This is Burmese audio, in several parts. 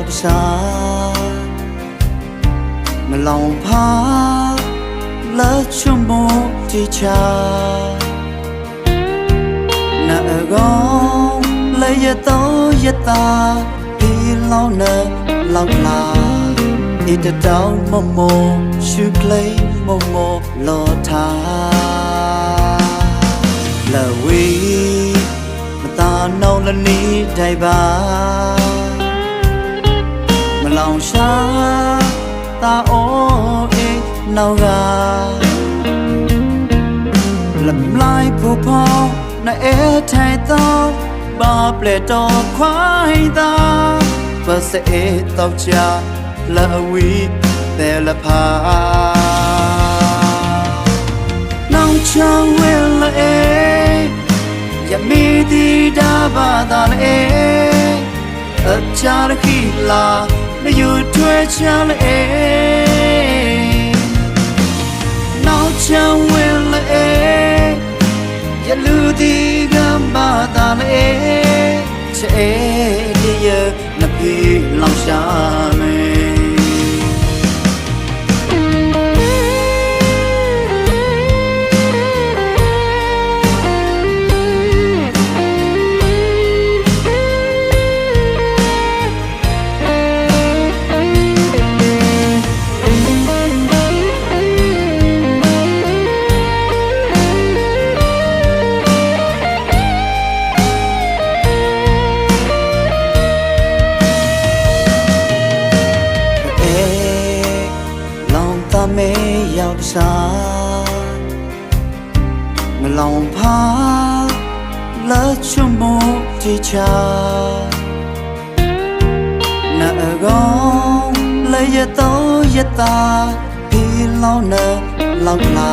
កពិសមឡងផាលើឈ្មោះទីចាណាកងលេយតោយតាពីឡងណឡងឡា it the down momo should play momo lota លវីមតានៅលនីដៃបា လနီတိုင်ပါမလောင်ရှာတာအိုးအေးနောက်ကလမ်လိုက်ဖူဖောင်းနာအဲထိုင်တော့ဘာပလက်တော့ခွိုင်းတာပစေတော့ချာလဝီတဲလဖာနောင်ချောင်းဝဲလေယမီဒီဒါဘာသာလေအချာရခိလာ နေယူထွဲချလေနောက်ချောင်းဝဲလေယလူဒီကံဘာသာလေချေဒီယနဖီလောင်ရှာမေ မဲရောက်စားမလောင်ဖာလာချွမောတီချာနာအကောင်လေရတော့ရတာဒီလောင်းနဲ့လောက်လာ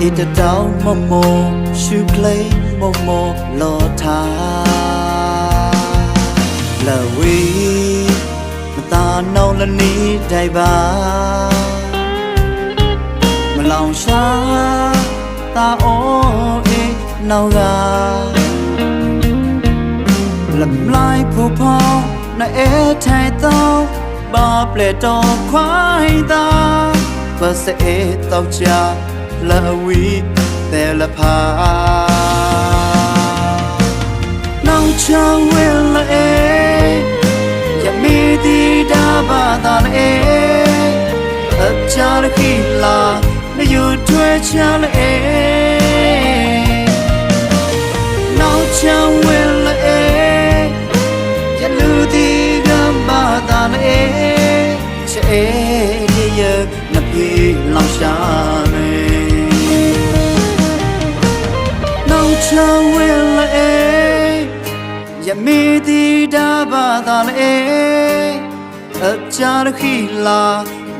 အတတောင်းမမောရှုကလေးမမောလောထားလဝီမသာနောင်လနီတိုင်ပါမ လောင်ရှာတာအိုးအေးနောက်ကလမ်လိုက်ဖူဖောင်းနာအဲထိုင်တော့ဘာပလက်တော့ခွိုင်းတာပစေတော့ချာလဝီတဲလဖာနောင်ချောင်းဝဲလေယမီဒီဒါဘာသာလေအ ချလေနောက်ချံဝဲလေယလူဒီကဘာသာလေချေဒီယနဖီလောင်ရှာမေနောက်ချံဝဲလေယမေတိဒါဘာသာလေအချာရခိလာ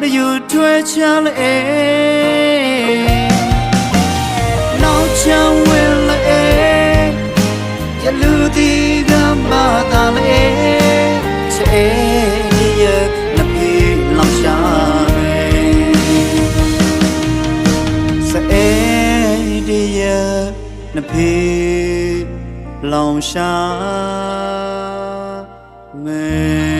နေယူထွဲချ လေနောက်ချံဝဲလေယလူတိကဘာသာလေချေဒီယနဖီလောင်ရှာမေစအေဒီယနဖီလောင်ရှာမဲ